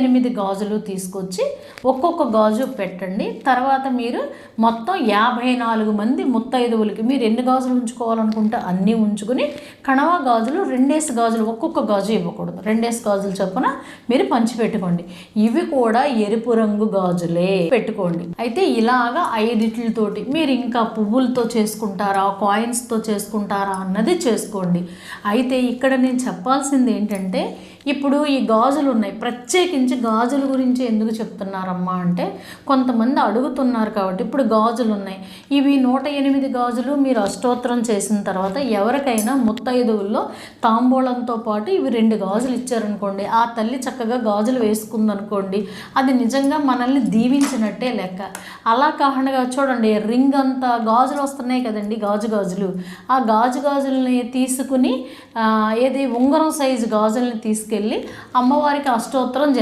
ఎనిమిది గాజులు తీసుకొచ్చి ఒక్కొక్క గాజు పెట్టండి. తర్వాత మీరు మొత్తం యాభై నాలుగు మంది ముత్తైదువులకి మీరు ఎన్ని గాజులు ఉంచుకోవాలనుకుంటే అన్నీ ఉంచుకుని కణవా గాజులు రెండేసి గాజులు ఒక్కొక్క గాజు ఇవ్వకూడదు. రెండేసి గాజులు చొప్పున మీరు పంచిపెట్టుకోండి ఇవి కూడా ఎరుపు రంగు గాజులే పెట్టుకోండి. అయితే ఇలాగా ఐదిట్లతోటి మీరు ఇంకా పువ్వులతో చేసుకుంటారా కాయిన్స్తో చేసుకుంటారా అన్నది చేసుకోండి. అయితే ఇక్కడ నేను చెప్పాల్సింది ఏంటంటే ఇప్పుడు ఈ గాజులు ఉన్నాయి ప్రత్యేకించి గాజుల గురించి ఎందుకు చెప్తున్నారమ్మా అంటే కొంతమంది అడుగుతున్నారు కాబట్టి ఇప్పుడు గాజులు ఉన్నాయి ఇవి నూట ఎనిమిది గాజులు మీరు అష్టోత్తరం చేసిన తర్వాత ఎవరికైనా ముత్తైదువుల్లో తాంబూలంతో పాటు ఇవి రెండు గాజులు ఇచ్చారనుకోండి. ఆ తల్లి చక్కగా గాజులు వేసుకుందనుకోండి. అది నిజంగా మనల్ని దీవించినట్టే లెక్క. అలా కాకుండా చూడండి రింగ్ అంతా గాజులు వస్తున్నాయి కదండి గాజు గాజులు. ఆ గాజు గాజుల్ని తీసుకుని ఏది ఉంగరం సైజు గాజుల్ని తీసుకెళ్ళి అమ్మవారికి అష్టోత్తరం